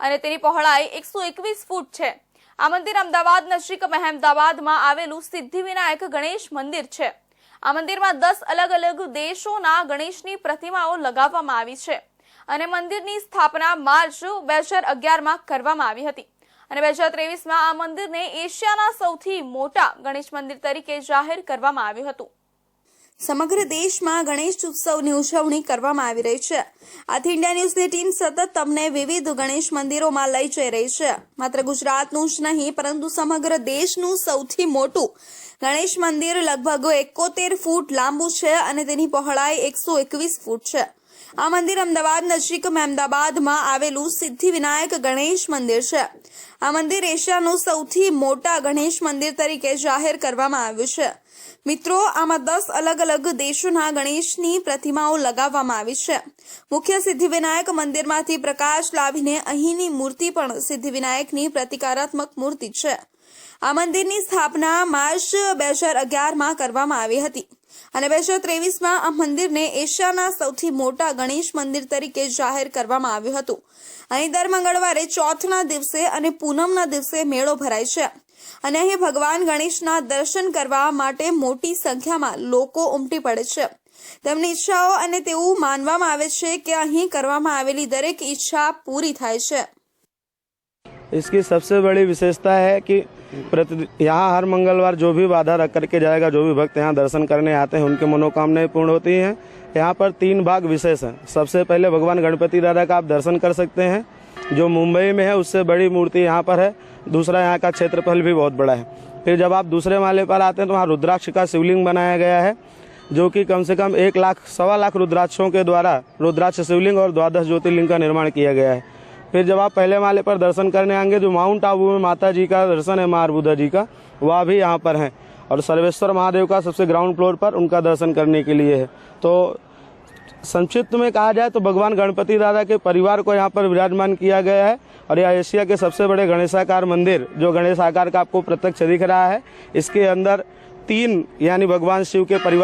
અને તેની પહોળાઈ એકસો એકવીસ ફૂટ છે. આ મંદિર અમદાવાદ નજીક મહેમદાવાદમાં આવેલું સિદ્ધિવિનાયક ગણેશ મંદિર છે. આ મંદિરમાં દસ અલગ અલગ દેશોના ગણેશની પ્રતિમાઓ લગાવવામાં આવી છે અને મંદિરની સ્થાપના માર્ચ બે હજાર અગિયારમાં કરવામાં આવી હતી. અને બે હજાર ત્રેવીસમાં આ મંદિરને એશિયાના સૌથી મોટા ગણેશ મંદિર તરીકે જાહેર કરવામાં આવ્યું હતું. સમગ્ર દેશમાં ગણેશ ઉત્સવની ઉજવણી કરવામાં આવી રહી છે. આથી ઇન્ડિયા ન્યૂઝની ટીમ સતત તમને વિવિધ ગણેશ મંદિરોમાં લઈ જઈ રહી છે. માત્ર ગુજરાતનું જ નહીં, પરંતુ સમગ્ર દેશનું સૌથી મોટું ગણેશ મંદિર લગભગ એકોતેર ફૂટ લાંબુ છે અને તેની પહોળાઈ એકસો એકવીસ ફૂટ છે. આ મંદિર અમદાવાદ નજીક મહેમદાબાદમાં આવેલું સિદ્ધિવિનાયક ગણેશ મંદિર છે. આ મંદિર એશિયાનું સૌથી મોટા ગણેશ મંદિર તરીકે જાહેર કરવામાં આવ્યું છે. મિત્રો, આમાં દસ અલગ અલગ દેશોના ગણેશની પ્રતિમાઓ લગાવવામાં આવી છે. મુખ્ય સિદ્ધિવિનાયક મંદિરમાંથી પ્રકાશ લાવીને અહીંની મૂર્તિ પણ સિદ્ધિવિનાયકની પ્રતિકારાત્મક મૂર્તિ છે. આ મંદિરની સ્થાપના માર્ચ બે હજાર અગિયારમાં કરવામાં આવી હતી. અને બે હજાર ત્રેવીસમાં આ મંદિરને એશિયાના સૌથી મોટા ગણેશ મંદિર તરીકે જાહેર કરવામાં આવ્યું હતું અહીં દર મંગળવારે ચોથના દિવસે અને પૂનમના દિવસે મેળો ભરાય છે અને અહીં ભગવાન ગણેશના દર્શન કરવા માટે મોટી સંખ્યામાં લોકો ઉમટી પડે છે તેમની ઈચ્છાઓ અને તેવું માનવામાં આવે છે કે અહીં કરવામાં આવેલી દરેક ઈચ્છા પૂરી થાય છે इसकी सबसे बड़ी विशेषता है कि प्रति यहाँ हर मंगलवार जो भी बाधा रख करके जाएगा, जो भी भक्त यहाँ दर्शन करने आते हैं, उनकी मनोकामनाएँ पूर्ण होती हैं। यहाँ पर तीन भाग विशेष हैं। सबसे पहले भगवान गणपति दादा का आप दर्शन कर सकते हैं। जो मुंबई में है, उससे बड़ी मूर्ति यहाँ पर है। दूसरा यहाँ का क्षेत्रफल भी बहुत बड़ा है। फिर जब आप दूसरे माले पर आते हैं तो वहाँ रुद्राक्ष का शिवलिंग बनाया गया है, जो कि कम से कम एक लाख, सवा लाख रुद्राक्षों के द्वारा रुद्राक्ष शिवलिंग और द्वादश ज्योतिर्लिंग का निर्माण किया गया है। फिर जब आप पहले माले पर दर्शन करने आएँगे, जो माउंट आबू में माता जी का दर्शन है, माँ अर्बुदा जी का, वह भी यहाँ पर है। और सर्वेश्वर महादेव का सबसे ग्राउंड फ्लोर पर उनका दर्शन करने के लिए है। तो संक्षिप्त में कहा जाए तो भगवान गणपति दादा के परिवार को यहाँ पर विराजमान किया गया है। और यह एशिया के सबसे बड़े गणेशाकार मंदिर, जो गणेशाकार का आपको प्रत्यक्ष दिख रहा है, इसके अंदर तीन यानी भगवान शिव के परिवार